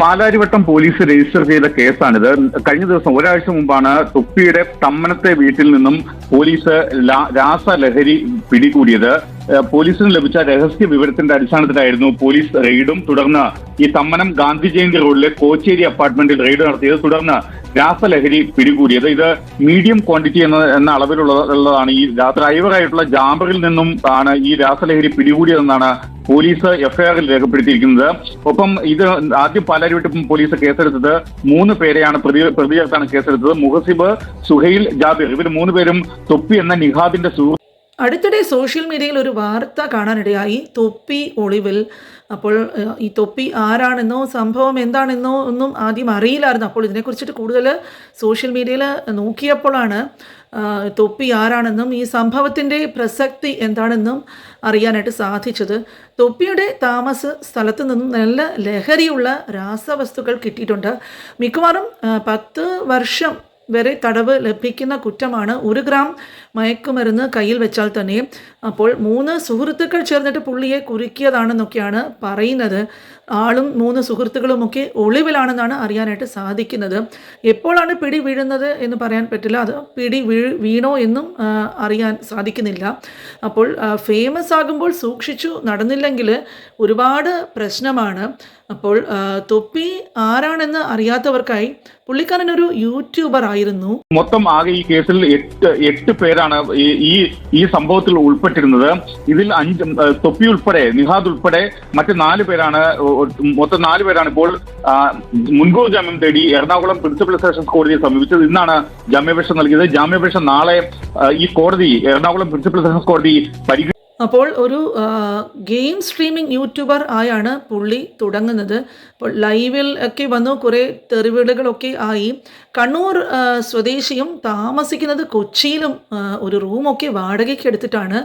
Palarivattom police register ചെയ്ത കേസാണിത്. കഴിഞ്ഞ ദിവസം ഒരാഴ്ച മുമ്പാണ് തൊപ്പിയുടെ തമ്മനത്തെ വീട്ടിൽ നിന്നും പോലീസ് രാസലഹരി പിടികൂടിയത്. പോലീസിന് ലഭിച്ച രഹസ്യ വിവരത്തിന്റെ അടിസ്ഥാനത്തിലായിരുന്നു പോലീസ് റെയ്ഡും. തുടർന്ന് ഈ തമ്മനം ഗാന്ധി ജയന്തി റോഡിലെ കോച്ചേരി അപ്പാർട്ട്മെന്റിൽ റെയ്ഡ് നടത്തിയത്. തുടർന്ന് രാസലഹരി പിടികൂടിയത്. ഇത് മീഡിയം ക്വാണ്ടിറ്റി എന്ന എന്ന അളവിലുള്ളതാണ് ഈ ഡ്രൈവറായിട്ടുള്ള ജാമ്പറിൽ നിന്നും ആണ് ഈ രാസലഹരി പിടികൂടിയതെന്നാണ് പോലീസ് എഫ്ഐആറിൽ രേഖപ്പെടുത്തിയിരിക്കുന്നത്. ഒപ്പം ഇത് ആദ്യം പാലാരിവട്ടം പോലീസ് കേസെടുത്തത് മൂന്ന് പേരെയാണ് പ്രതി പ്രതി കേസെടുത്തത്. മുഹസിബ് സുഹൈൽ ജാബിർ. ഇവർ മൂന്ന് പേരും തൊപ്പി എന്ന നിഹാബിന്റെ സുഹൃത്ത് അടുത്തിടെ സോഷ്യൽ മീഡിയയിൽ ഒരു വാർത്ത കാണാനിടയായി. തൊപ്പി ഒളിവിൽ. അപ്പോൾ ഈ തൊപ്പി ആരാണെന്നോ സംഭവം എന്താണെന്നോ ഒന്നും ആദ്യം അറിയില്ലായിരുന്നു. അപ്പോൾ ഇതിനെക്കുറിച്ചിട്ട് കൂടുതൽ സോഷ്യൽ മീഡിയയിൽ നോക്കിയപ്പോഴാണ് തൊപ്പി ആരാണെന്നും ഈ സംഭവത്തിന്റെ പ്രസക്തി എന്താണെന്നും അറിയാനായിട്ട് സാധിച്ചത്. തൊപ്പിയുടെ താമസ സ്ഥലത്ത് നിന്നും നല്ല ലഹരിയുള്ള രാസവസ്തുക്കൾ കിട്ടിയിട്ടുണ്ട്. മിക്കവാറും പത്ത് വർഷം വരെ തടവ് ലഭിക്കുന്ന കുറ്റമാണ്. ഒരു ഗ്രാം മയക്കുമരുന്ന് കയ്യിൽ വെച്ചാൽ തന്നെ അപ്പോൾ മൂന്ന് സുഹൃത്തുക്കൾ ചേർന്നിട്ട് പുള്ളിയെ കുരുക്കിയതാണെന്നൊക്കെയാണ് പറയുന്നത്. ആളും മൂന്ന് സുഹൃത്തുക്കളുമൊക്കെ ഒളിവിലാണെന്നാണ് അറിയാനായിട്ട് സാധിക്കുന്നത്. എപ്പോഴാണ് പിടി വീഴുന്നത് എന്ന് പറയാൻ പറ്റില്ല. അത് പിടി വീ വീണോ എന്നും അറിയാൻ സാധിക്കുന്നില്ല. അപ്പോൾ ഫേമസ് ആകുമ്പോൾ സൂക്ഷിച്ചു നടന്നില്ലെങ്കിൽ ഒരുപാട് പ്രശ്നമാണ്. അപ്പോൾ തൊപ്പി ആരാണെന്ന് അറിയാത്തവർക്കായി പുള്ളിക്കാരൻ ഒരു യൂട്യൂബർ ആയിരുന്നു. മൊത്തം ആകെ ഈ കേസിൽ എട്ട് എട്ട് പേരാണ് ഈ- ഈ സംഭവത്തിൽ ഉൾപ്പെട്ടിരുന്നത്. ഇതിൽ അഞ്ച് തൊപ്പി ഉൾപ്പെടെ നിഹാദ് ഉൾപ്പെടെ മറ്റ് നാല് പേരാണ് മൊത്തം നാല് പേരാണ് ഇപ്പോൾ മുൻകൂർ ജാമ്യം തേടി എറണാകുളം പ്രിൻസിപ്പൽ സെഷൻസ് കോടതിയെ സമീപിച്ചത്. ഇന്നാണ് ജാമ്യാപേക്ഷ നൽകിയത്. ജാമ്യാപേക്ഷ നാളെ ഈ കോടതി എറണാകുളം പ്രിൻസിപ്പൽ സെഷൻസ് കോടതി പരിഗണിക്കും അപ്പോൾ ഒരു ഗെയിം സ്ട്രീമിംഗ് യൂട്യൂബർ ആയാണ് പുള്ളി തുടങ്ങുന്നത്. അപ്പോൾ ലൈവിൽ ഒക്കെ വന്നു കുറേ തെറിവീടുകളൊക്കെ ആയി. കണ്ണൂർ സ്വദേശിയും താമസിക്കുന്നത് കൊച്ചിയിലും ഒരു റൂമൊക്കെ വാടകയ്ക്ക് എടുത്തിട്ടാണ്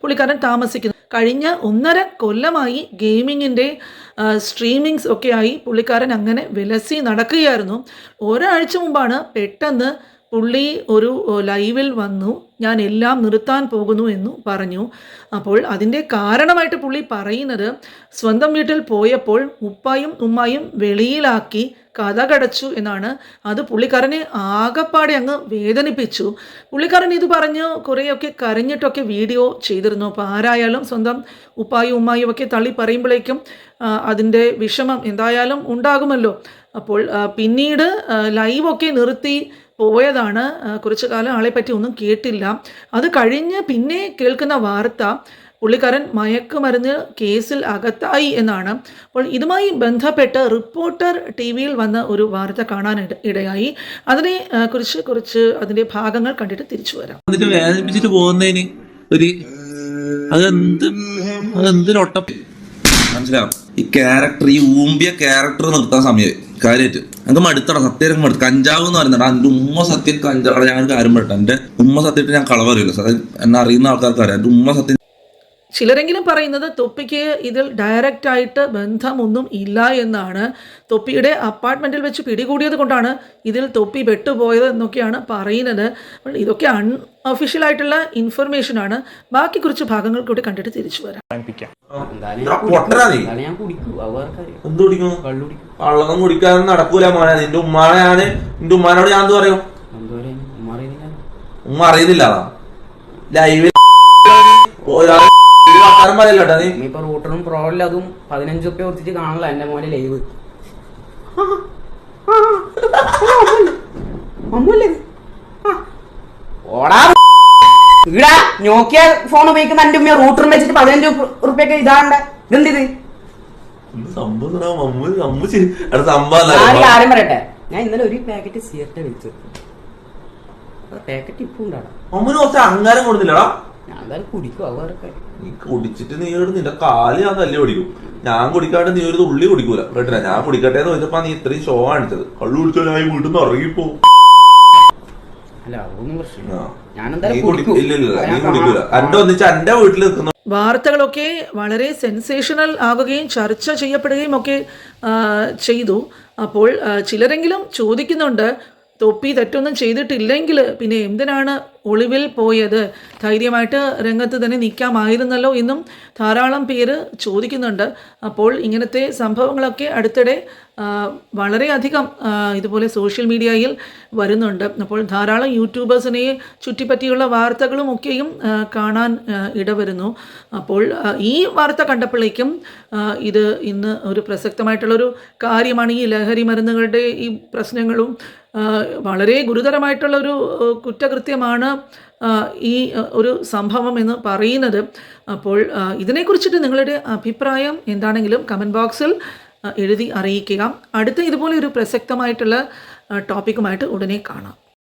പുള്ളിക്കാരൻ താമസിക്കുന്നത്. കഴിഞ്ഞ ഒന്നര കൊല്ലമായി ഗെയിമിങ്ങിന്റെ സ്ട്രീമിങ്സ് ഒക്കെ ആയി പുള്ളിക്കാരൻ അങ്ങനെ വിലസി നടക്കുകയായിരുന്നു. ഒരാഴ്ച മുമ്പാണ് പെട്ടെന്ന് പുള്ളി ഒരു ലൈവിൽ വന്നു. ഞാൻ എല്ലാം നിർത്താൻ പോകുന്നു എന്നു പറഞ്ഞു. അപ്പോൾ അതിന്റെ കാരണമായിട്ട് പുള്ളി പറയുന്നത് സ്വന്തം വീട്ടിൽ പോയപ്പോൾ ഉപ്പായും ഉമ്മായും വെളിയിലാക്കി കഥകടച്ചു എന്നാണ്. അത് പുള്ളിക്കാരനെ ആകപ്പാടെ അങ്ങ് വേദനിപ്പിച്ചു. പുള്ളിക്കാരൻ ഇത് പറഞ്ഞ് കുറേയൊക്കെ കരഞ്ഞിട്ടൊക്കെ വീഡിയോ ചെയ്തിരുന്നു. അപ്പോൾ ആരായാലും സ്വന്തം ഉപ്പായും ഉമ്മായും ഒക്കെ തള്ളി പറയുമ്പോഴേക്കും അതിന്റെ വിഷമം എന്തായാലും ഉണ്ടാകുമല്ലോ. അപ്പോൾ പിന്നീട് ലൈവൊക്കെ നിർത്തി പോയതാണ്. കുറച്ചു കാലം ആളെ പറ്റി ഒന്നും കേട്ടില്ല. അത് കഴിഞ്ഞ് പിന്നെ കേൾക്കുന്ന വാർത്ത പുള്ളിക്കാരൻ മയക്കുമരുന്ന് കേസിൽ അകത്തായി എന്നാണ്. അപ്പോൾ ഇതുമായി ബന്ധപ്പെട്ട് റിപ്പോർട്ടർ ടി വിയിൽ വന്ന ഒരു വാർത്ത കാണാൻ ഇടയായി. അതിനെ കുറിച്ച് കുറച്ച് അതിന്റെ ഭാഗങ്ങൾ കണ്ടിട്ട് തിരിച്ചു വരാം. എന്നിട്ട് വേദനിപ്പിച്ചിട്ട് പോകുന്നതിന് ഒരു അതെന്ത് അതെന്തിനൊട്ടം മനസ്സിലാവും ഈ ക്യാരക്ടർ ഈ ഊമ്പിയ ക്യാരക്ടർ നിർത്താൻ സമയം കാര്യമായിട്ട് ഞങ്ങൾക്ക് മടുത്തട സത്യം മടുത്തു. കഞ്ചാവ് എന്ന് പറയുന്നത് എന്റെ ഉമ്മ സത്യം കഞ്ചാവ് ഞാൻ ആരും പറയട്ടെ എന്റെ ഉമ്മ സത്യമായിട്ട് ഞാൻ കളവറിയില്ല. എന്നെ അറിയുന്ന ആൾക്കാർക്ക് അറിയാം എന്റെ ഉമ്മ സത്യം ചിലരെങ്കിലും പറയുന്നത് തൊപ്പിക്ക് ഇതിൽ ഡയറക്റ്റ് ആയിട്ട് ബന്ധമൊന്നും ഇല്ല എന്നാണ്. തൊപ്പിയുടെ അപ്പാർട്ട്മെന്റിൽ വെച്ച് പിടികൂടിയത് കൊണ്ടാണ് ഇതിൽ തൊപ്പി പെട്ടുപോയത് എന്നൊക്കെയാണ് പറയുന്നത്. ഇതൊക്കെ ഇതൊക്കെ ആയിട്ടുള്ള ഇൻഫർമേഷൻ ആണ്. ബാക്കി കുറച്ച് ഭാഗങ്ങൾ കൂടി കണ്ടിട്ട് തിരിച്ചു വരാം. ഞാൻ ഞാൻ കള്ളൊന്നും നടക്കൂല മോനെ. നിന്റെ ഉമ്മാനെ ഞാൻ നിന്റെ ഉമ്മാനോട് ഞാൻ എന്ത് പറയും? ഉമ്മ അറിയുന്നില്ല. ലൈവിൽ ഒരാൾ പറയല്ലോ നീ. ഇപ്പൊ റൂട്ടറും പ്രോയിലും അതും പതിനഞ്ച് റുപ്യ കൊടുത്തിട്ട് കാണല്ലോ എന്റെ മോനെ ലൈവ്. ഓടാ. ഈടാ നോക്കിയ ഫോൺ ഉപയോഗിക്കുന്ന എന്റെ ഉമ്മ റൂട്ടറും വെച്ചിട്ട് പതിനഞ്ച് റുപ്യൊക്കെ ഇതാണ്ട ഇതെന്ത് ഇത് കാര്യം പറയട്ടെ? ഞാൻ ഇന്നലെ ഒരു പാക്കറ്റ് സിഗരറ്റ് വെച്ചു പാക്കറ്റ് ഇപ്പൊ ഉണ്ടാടാ അമ്മന് കുറച്ച് കൊടുത്തില്ലടാ. ഞാൻ എന്തായാലും കുടിക്കും അത് നീ കുടിച്ചിട്ട് നീ ഇവിടെ നിന്റെ കാൽ ഞാൻ തല്ലി കുടിക്കും ഞാൻ കുടിക്കാണ്ട് നീ ഒരു ഉള്ളി കുടിക്കൂല. കേട്ടില്ല? ഞാൻ കുടിക്കട്ടെ എന്ന് ചോദിച്ചപ്പോ നീ ഇത്രയും ഷോ കാണിച്ചത് കള്ളു കുടിച്ചാൽ ഞാൻ വീട്ടിൽ നിന്ന് ഇറങ്ങിപ്പോ. അല്ല അതൊന്നും പ്രശ്നമില്ല. ഞാൻ എന്തായാലും കുടിക്കും. ഇല്ല ഇല്ല നീ ഞാൻ കുടിക്കൂല. കാണാം. എന്റെ ഒന്നിച്ച് എന്റെ വീട്ടിൽ നിൽക്കുന്ന. വാർത്തകളൊക്കെ വളരെ സെൻസേഷണൽ ആവുകയും ചർച്ച ചെയ്യപ്പെടുകയും ഒക്കെ ചെയ്തു. അപ്പോൾ ചിലരെങ്കിലും ചോദിക്കുന്നുണ്ട് തൊപ്പി തെറ്റൊന്നും ചെയ്തിട്ടില്ലെങ്കിൽ പിന്നെ എന്തിനാണ് ഒളിവിൽ പോയത്. ധൈര്യമായിട്ട് രംഗത്ത് തന്നെ നിൽക്കാമായിരുന്നല്ലോ എന്നും ധാരാളം പേര് ചോദിക്കുന്നുണ്ട്. അപ്പോൾ ഇങ്ങനത്തെ സംഭവങ്ങളൊക്കെ അടുത്തിടെ വളരെയധികം ഇതുപോലെ സോഷ്യൽ മീഡിയയിൽ വരുന്നുണ്ട്. അപ്പോൾ ധാരാളം യൂട്യൂബേഴ്സിനെ ചുറ്റിപ്പറ്റിയുള്ള വാർത്തകളും ഒക്കെയും കാണാൻ ഇടവരുന്നു. അപ്പോൾ ഈ വാർത്ത കണ്ടപ്പോഴേക്കും ഇത് ഇന്ന് ഒരു പ്രസക്തമായിട്ടുള്ളൊരു കാര്യമാണ്. ഈ ലഹരി മരുന്നുകളുടെ ഈ പ്രശ്നങ്ങളും വളരെ ഗുരുതരമായിട്ടുള്ളൊരു കുറ്റകൃത്യമാണ് ഈ ഒരു സംഭവം എന്ന് പറയുന്നത്. അപ്പോൾ ഇതിനെക്കുറിച്ചിട്ട് നിങ്ങളുടെ അഭിപ്രായം എന്താണെങ്കിലും കമന്റ് ബോക്സിൽ എഴുതി അറിയിക്കുക. അടുത്ത ഇതുപോലെ ഒരു പ്രസക്തമായിട്ടുള്ള ടോപ്പിക്കുമായിട്ട് ഉടനെ കാണാം.